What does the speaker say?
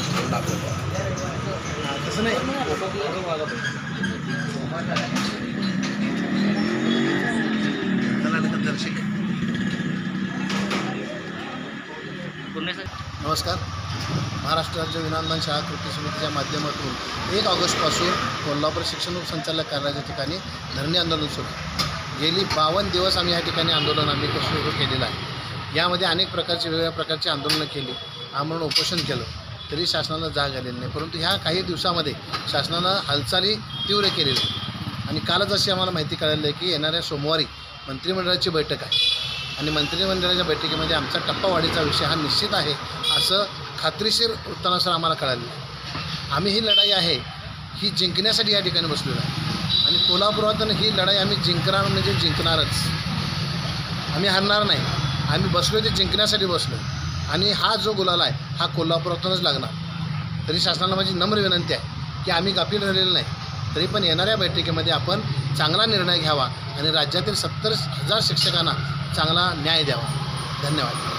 करून दाखवतो तसं नाही दर्शक नमस्कार. महाराष्ट्र राज्य विनांदन शाळा कृती समितीच्या माध्यमातून एक ऑगस्टपासून कोल्हापूर शिक्षण उपसंचालक कार्यालयाच्या ठिकाणी धरणे आंदोलन सुरू गेली बावन्न दिवस आम्ही या ठिकाणी आंदोलन आम्ही सुरू केलेलं आहे. यामध्ये अनेक प्रकारची वेगवेगळ्या प्रकारची आंदोलनं केली. आम्ही उपोषण केलं. तरी शासनाला जाग आलेली नाही. परंतु ह्या काही दिवसामध्ये शासनानं हालचाली तीव्र केलेल्या आणि कालच अशी आम्हाला माहिती कळाली आहे की येणाऱ्या सोमवारी मंत्रिमंडळाची बैठक आहे. आणि मंत्रिमंडळाच्या बैठकीमध्ये आमचा टप्पावाढीचा विषय हा निश्चित आहे असं खात्रीशीर वृत्तानुसार आम्हाला कळालेलं आहे. आम्ही ही लढाई आहे ही जिंकण्यासाठी या ठिकाणी बसलेलो आहे. आणि कोल्हापुरातून ही लढाई आम्ही जिंकणार म्हणजे जिंकणारच. आम्ही हरणार नाही. आम्ही बसलो ते जिंकण्यासाठी बसलो आणि हा जो गुलाल आहे हा कोल्हापुरातूनच लागणार. तरी शासनाला माझी नम्र विनंती आहे की आम्ही गाफील राहिलेलं नाही. तरी पण येणाऱ्या बैठकीमध्ये आपण चांगला निर्णय घ्यावा आणि राज्यातील सत्तर हजार शिक्षकांना चांगला न्याय द्यावा. धन्यवाद.